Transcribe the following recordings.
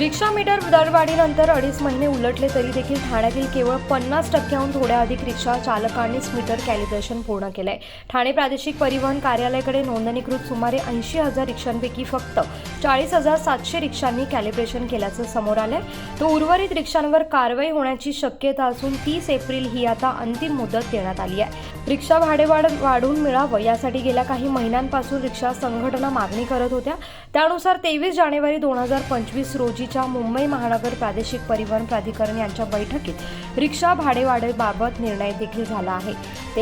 रिक्षा metre दरवाढीनंतर अडीच महिने उलटले तरी देखील ठाण्यातील केवळ पन्नास टक्क्याहून थोड्या अधिक रिक्षा चालकांनीच मीटर कॅलिब्रेशन पूर्ण केलंय. ठाणे प्रादेशिक परिवहन कार्यालयाकडे नोंदणीकृत सुमारे ऐंशी हजार रिक्षांपैकी फक्त चाळीस हजार सातशे रिक्षांनी कॅलिब्रेशन केल्याचं समोर आलंय. तर उर्वरित रिक्षांवर कारवाई होण्याची शक्यता असून तीस एप्रिल ही आता अंतिम मुदत देण्यात आली आहे. रिक्षा भाडेवाढ वाढून मिळावं यासाठी गेल्या काही महिन्यांपासून रिक्षा संघटना मागणी करत होत्या. त्यानुसार तेवीस जानेवारी दोन हजार पंचवीस रोजी रोजीच्या मुंबई महानगर प्रादेशिक परिवहन प्राधिकरण यांच्या बैठकीत रिक्षा भाडेवाढीबाबत निर्णय देखील झाला आहे.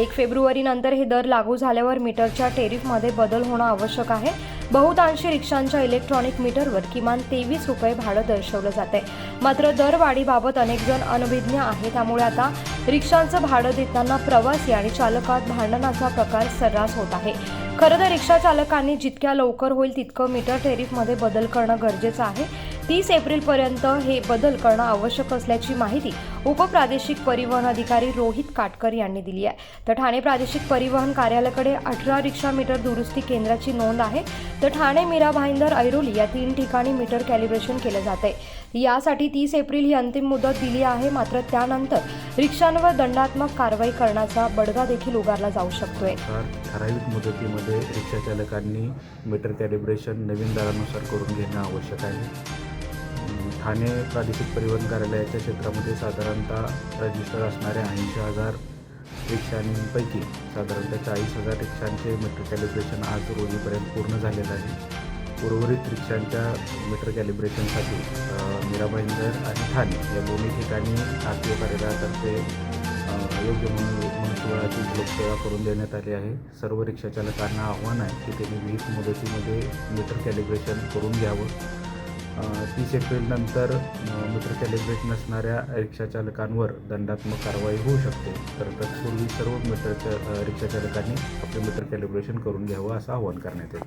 एक फेब्रुवारी नंतर हे दर लागू झाल्यावर मीटरच्या टेरिफमध्ये बदल होणं आवश्यक आहे. बहुतांशी रिक्षांच्या इलेक्ट्रॉनिक मीटरवर किमान तेवीस रुपये भाडं दर्शवलं जाते मात्र दरवाढीबाबत अनेक जण अनभिज्ञ आहे त्यामुळे आता रिक्षांचं भाडं देताना प्रवासी आणि चालकात भांडणाचा प्रकार सर्रास होत आहे. खरं तर रिक्षा चालकांनी जितक्या लवकर होईल तितकं मीटर टेरिफमध्ये बदल करणं गरजेचं आहे. तीस एप्रिलपर्यंत हे बदल करणं आवश्यक असल्याची माहिती उपप्रादेशिक परिवहन अधिकारी रोहित काटकर यांनी दिली आहे. तर ठाणे प्रादेशिक परिवहन कार्यालयाकडे अठरा रिक्षा मीटर दुरुस्ती केंद्राची नोंद आहे. तर ठाणे मीरा भाईंदर ऐरोली या तीन ठिकाणी मीटर कॅलिब्रेशन केलं जाते यासाठी तीस एप्रिल ही अंतिम मुदत दिली आहे. मात्र त्यानंतर रिक्षांवर दंडात्मक कारवाई करण्याचा बडगा देखील उगारला जाऊ शकतोय. ठराविक मुदतीमध्ये रिक्षा चालकांनी मीटर कॅलिब्रेशन नवीन दरानुसार करून घेणं आवश्यक आहे. ठाणे प्रादेशिक परिवहन कार्यालयाच्या क्षेत्रामध्ये साधारणतः रजिस्टर असणाऱ्या ऐंशी हजार रिक्षांपैकी साधारणतः चाळीस हजार रिक्षांचे मीटर कॅलिब्रेशन आज रोजीपर्यंत पूर्ण झालेलं आहे. उर्वरित रिक्षांच्या मीटर कॅलिब्रेशनसाठी मीराबाईंदर आणि ठाणे या दोन्ही ठिकाणी आर कार्यालयातर्फे योग्य मनुष्यबळाची लोकसेवा करून देण्यात आली आहे. सर्व रिक्षाचालकांना आव्हान आहे की त्यांनी विहित मुदतीमध्ये मीटर कॅलिब्रेशन करून घ्यावं. तीस एप्रिलनंतर मित्र कॅलिब्रेट नसणाऱ्या रिक्षाचालकांवर दंडात्मक कारवाई होऊ शकते. तर तत्पूर्वी सर्व मित्र रिक्षाचालकांनी आपले मित्र कॅलिब्रेशन करून घ्यावं असं आवाहन करण्यात येतं